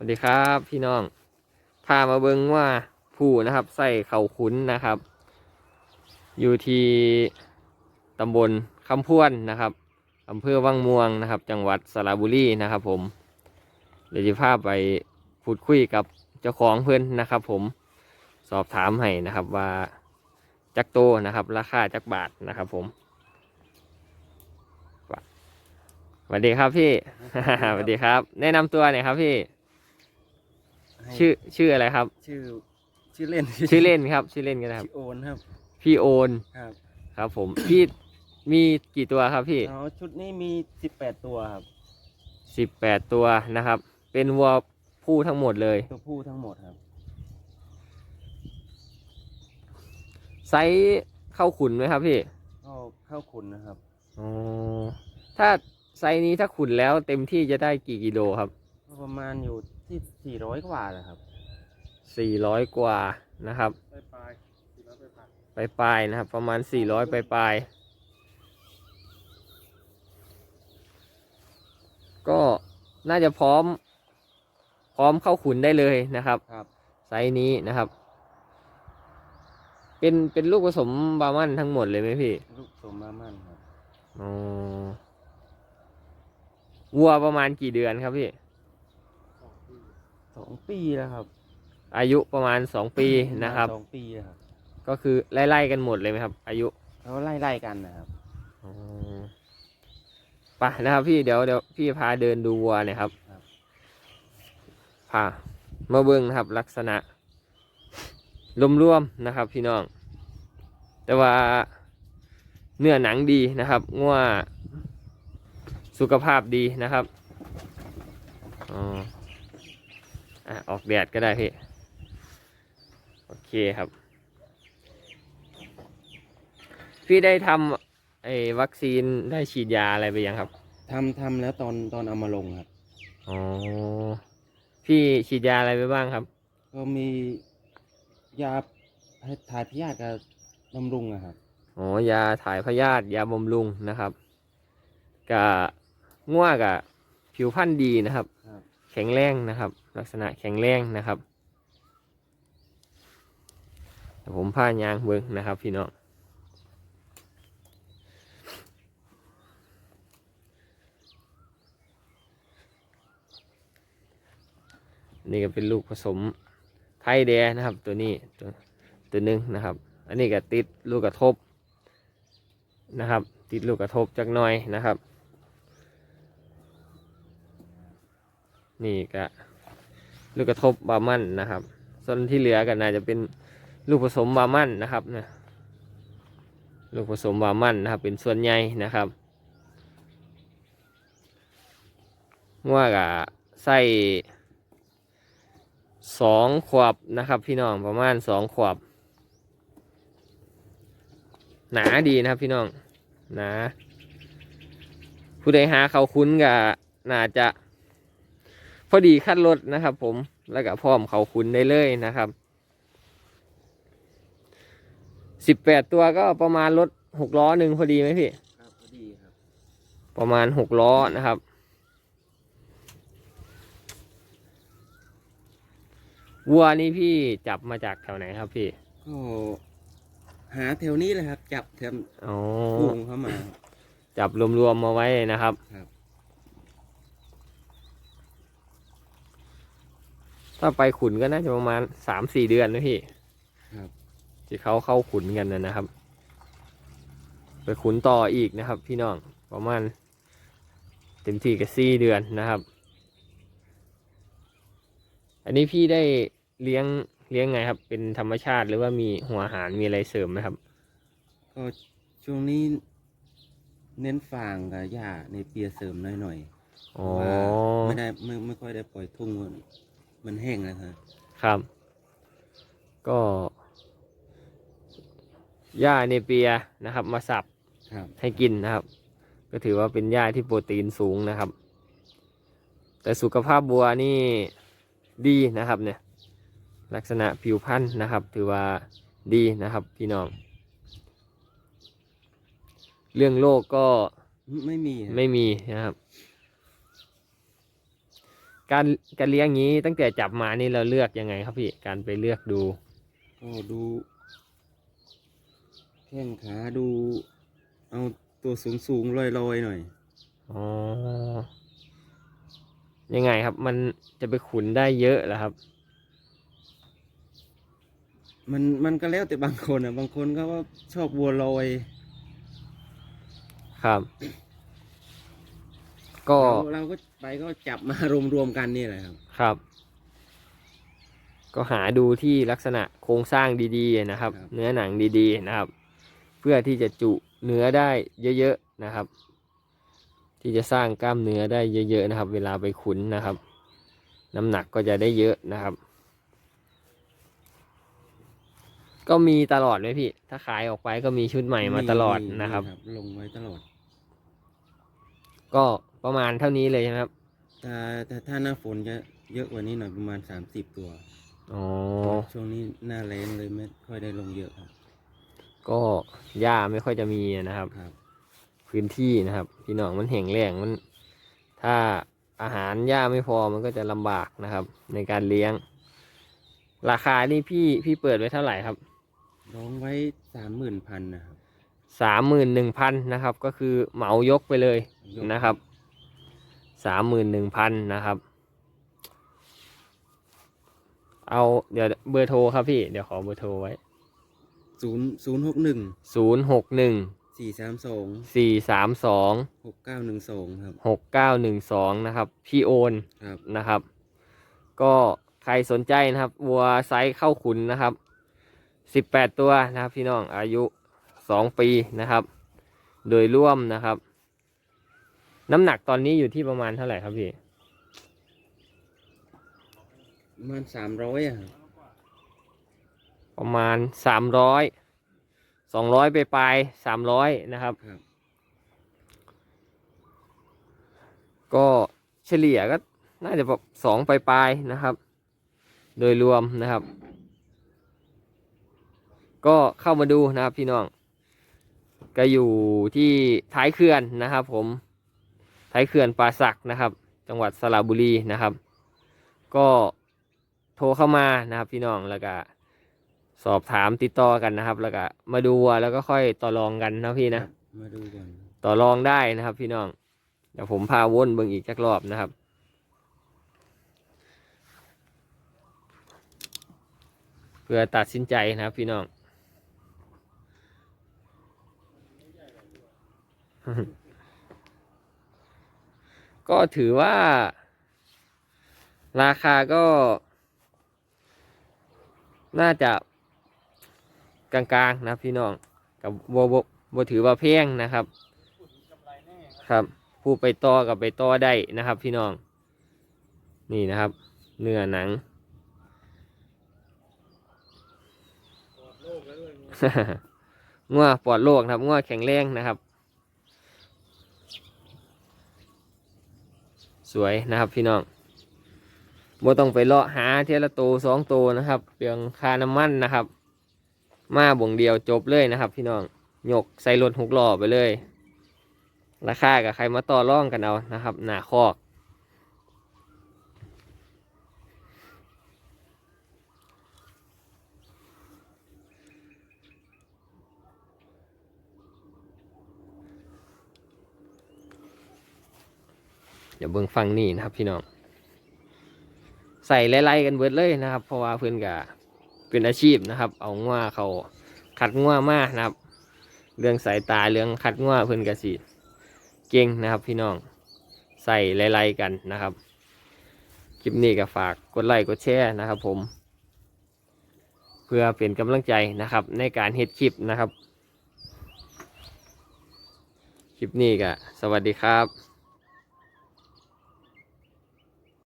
สวัสดีครับพี่น้อง พามาเบิงว่าผู้นะครับ ใส่เข่าขุนนะครับ อยู่ที่ตำบลคำพวนนะครับอำเภอวังม่วงนะครับ จังหวัดสระบุรีนะครับ ผม เดี๋ยวจะพาไปพูดคุยกับเจ้าของเพื่อนนะครับ ผมสอบถามให้นะครับว่าจักโตนะครับ ราคาจักบาทนะครับ ผมสวัสดีครับพี่สวัสดีครับ แนะนำตัวหน่อยครับพี่ ให้ชื่อชื่ออะไรครับ ชื่อ ชื่อเล่นชื่อเล่นครับ ชื่อเล่นกันนะครับ ชื่อโอนครับ พี่โอนครับครับผม พี่มีกี่ตัวครับพี่เอาชุดนี้มีสิบแปดตัวครับสิบแปดตัวนะครับ เป็นวัวผู้ทั้งหมดเลย ตัวผู้ทั้งหมดครับ ไซส์เข้าขุนไหมครับพี่ก็เข้าขุนนะครับอ๋อถ้าไซส์นี้ถ้าขุนแล้วเต็มที่จะได้กี่กิโลครับก็ประมาณอยู่ ที่สี่ร้อยกว่าแหละครับสี่ร้อยกว่านะครับปลายปลายสี่ร้อยปลายปลายไปปลายๆนะครับ ประมาณสี่ร้อยไปปลายๆก็น่าจะพร้อม พร้อมเข้าขุนได้เลยนะครับ ครับ ไซส์นี้นะครับ เป็นเป็นลูกผสมบาร์มันทั้งหมดเลยไหมพี่ลูกสมมามั่นครับ อ๋อวัวประมาณกี่เดือนครับพี่ สองปีแล้วครับอายุประมาณสองปีนะครับ สองปีแล้วครับก็คือไล่ๆกันหมดเลยไหมครับ อายุเขาไล่ไล่ๆกันนะครับอ๋อไปนะครับพี่เดี๋ยวเดี๋ยวพี่พาเดินดูวัวหน่อยครับครับพามาเบิ้งนะครับลักษณะรวมๆนะครับ พี่น้อง แต่ว่าเนื้อหนังดีนะครับง่วสุขภาพดีนะครับอ๋อ อะออกแดดก็ได้พี่ โอเคครับ พี่ได้ทำไอ้วัคซีนได้ฉีดยาอะไรไปยังครับ ทำทำแล้วตอนตอนเอามาลงครับ อ๋อ พี่ฉีดยาอะไรไปบ้างครับ ก็มียาให้ถ่ายพยาธิกับบำรุงอะครับ อ๋อยาถ่ายพยาธิยาบำรุงนะครับกะง่วกะผิวพรรณดีนะครับ ครับแข็งแรงนะครับ ลักษณะแข็งแรงนะครับเดี๋ยวผมพายางเบิ้งนะครับ พี่น้องนี่ก็เป็นลูกผสมไทยแดนะครับ ตัวนี้ตัวตัวหนึ่งนะครับ อันนี้ก็ติดลูกกระทบนะครับ ติดลูกกระทบจักหน่อยนะครับ นี่ก็ลูกกระทบบามันนะครับ ส่วนที่เหลือก็น่าจะเป็นลูกผสมบามันนะครับนะลูกผสมบามันนะครับ เป็นส่วนใหญ่นะครับว่าก็ใส่สองขวบนะครับ พี่น้องประมาณสองขวบ หนาดีนะครับพี่น้องหนาผู้ใดหาเขาคุ้นกับน่าจะ พอดีขั้นรถนะครับ ผมแล้วก็พร้อมเขาคุ้นได้เลยนะครับสิบแปดตัวก็ประมาณรถหกล้อหนึ่งพอดีไหมพี่ครับพอดีครับ ประมาณหกล้อนะครับวัวนี่พี่จับมาจากแถวไหนครับพี่ก็หาแถวนี้เลยครับ จับแถวอ๋อพุงเข้ามาครับจับรวมๆมาไว้นะครับ ครับ ถ้าไปขุนก็น่าจะประมาณสามสี่เดือนนะพี่ครับที่เขาเข้าขุนกันนะนะครับ ไปขุนต่ออีกนะครับ พี่น้องประมาณเต็มที่กับสี่เดือนนะครับ อันนี้พี่ได้เลี้ยงเลี้ยงไงครับ เป็นธรรมชาติหรือว่ามีหัวอาหารมีอะไรเสริมไหมครับก็ช่วงนี้เน้นฟางกับหญ้าในเปียเสริมหน่อยๆอ๋อเพราะว่าไม่ได้ไม่ไม่ค่อยได้ปล่อยทุ่ง มันมันแห้งแล้วครับครับ ก็หญ้าเนเปียนะครับ มาสับครับ ให้กินนะครับ ก็ถือว่าเป็นหญ้าที่โปรตีนสูงนะครับ แต่สุขภาพบัวนี่ดีนะครับเนี่ย ลักษณะผิวพรรณนะครับ ถือว่าดีนะครับ พี่น้อง เรื่องโรคก็ไม่มีครับไม่มีนะครับ การการเลี้ยงงี้ตั้งแต่จับมานี่เราเลือกยังไงครับพี่การไปเลือกดู ก็ดูแข้งขาดู เอาตัวสูงสูงลอยลอยๆหน่อยอ๋อยังไงครับ มันจะไปขุนได้เยอะเหรอครับ มันมันก็แล้วแต่บางคนอะ บางคนก็ว่าชอบวัวลอยครับ ก็เราเราก็ ไปก็จับมารวมรวมๆกันนี่แหละครับ ครับ ก็หาดูที่ลักษณะโครงสร้างดีๆนะครับ ครับ เนื้อหนังดีๆนะครับ เพื่อที่จะจุเนื้อได้เยอะๆนะครับ ที่จะสร้างกล้ามเนื้อได้เยอะ ๆนะครับ เวลาไปขุนนะครับ น้ำหนักก็จะได้เยอะนะครับ ก็มีตลอดไหมพี่ ถ้าขายออกไปก็มีชุดใหม่มาตลอดนะครับ ลงไว้ตลอด ก็ ประมาณเท่านี้เลยใช่ไหมครับแต่แต่ถ้าหน้าฝนจะเยอะกว่านี้หน่อยประมาณสามสิบตัว อ๋อ ช่วงนี้หน้าแรงเลยไม่ค่อยได้ลงเยอะครับ ก็หญ้าไม่ค่อยจะมีนะครับ ครับ พื้นที่นะครับ พี่น้องมันแห้งแล้งมัน ถ้าอาหารหญ้าไม่พอมันก็จะลำบากนะครับ ในการเลี้ยง ราคานี่พี่พี่เปิดไว้เท่าไหร่ครับ ร้องไว้สามหมื่นพันนะครับสามหมื่นหนึ่งพันนะครับ ก็คือเหมายกไปเลยยกนะครับ สามหมื่นหนึ่งพันนะครับ เอาเดี๋ยวเบอร์โทรครับพี่ เดี๋ยวขอเบอร์โทรไว้ศูนย์ศูนย์หกหนึ่งศูนย์หกหนึ่งสี่สามสองสี่สามสองหกเก้าหนึ่งสองครับหกเก้าหนึ่งสองนะครับ พี่โอนครับนะครับ ก็ใครสนใจนะครับ วัวไซส์เข้าขุนนะครับสิบแปดตัวนะครับ พี่น้องอายุสองปีนะครับ โดยร่วมนะครับ น้ำหนักตอนนี้อยู่ที่ประมาณเท่าไหร่ครับพี่ประมาณสามร้อยอะครับประมาณสามร้อยสองร้อยไปปลายสามร้อยนะครับ ครับ ก็เฉลี่ยก็น่าจะแบบสองปลายๆนะครับ โดยรวมนะครับ ก็เข้ามาดูนะครับพี่น้อง ก็อยู่ที่ท้ายเขื่อนนะครับผม ท้ายเขื่อนป่าสักนะครับ จังหวัดสระบุรีนะครับ ก็โทรเข้ามานะครับพี่น้องแล้วก็สอบถามติดต่อกันนะครับ แล้วก็มาดูวัวแล้วก็ค่อยต่อรองกันนะพี่นะมาดูก่อนต่อรองได้นะครับ พี่น้องเดี๋ยวผมพาวนเบิ่งอีกจักรอบนะครับ เพื่อตัดสินใจนะครับพี่น้อง ก็ถือว่า ราคาก็ น่าจะกลางๆนะพี่น้องกับโบโบถือว่าแพงนะครับ ครับ ผู้ไปต่อกับไปต่อได้นะครับ พี่น้อง นี่นะครับ เนื้อหนังงัวปลอดโรคนะครับงัวแข็งแรงนะครับ สวยนะครับพี่น้องบ่ต้องไปเลาะหาเทละโตสองโตนะครับเปลืองค่าน้ำมันนะครับ มาบ่งเดียวจบเลยนะครับ พี่น้องยกใส่รถหกล้อไปเลย ราคากับใครมาต่อร่องกันเอานะครับ หนาคอก เดี๋ยวเบิ่งฟังนี่นะครับพี่น้อง ใส่ไล่ๆกันเบิดเลยนะครับ เพราะว่าเพื่อนกะเป็นอาชีพนะครับ เอาง่วเขาขัดง่วมากนะครับ เรื่องสายตาเรื่องขัดง่วเพื่อนกะสิเก่งนะครับ พี่น้อง ใส่ไล่ๆกันนะครับ คลิปนี้ก็ฝากกดไลค์กดแชร์นะครับ ผม เพื่อเป็นกำลังใจนะครับ ในการเฮ็ดคลิปนะครับคลิปนี้ก็สวัสดีครับ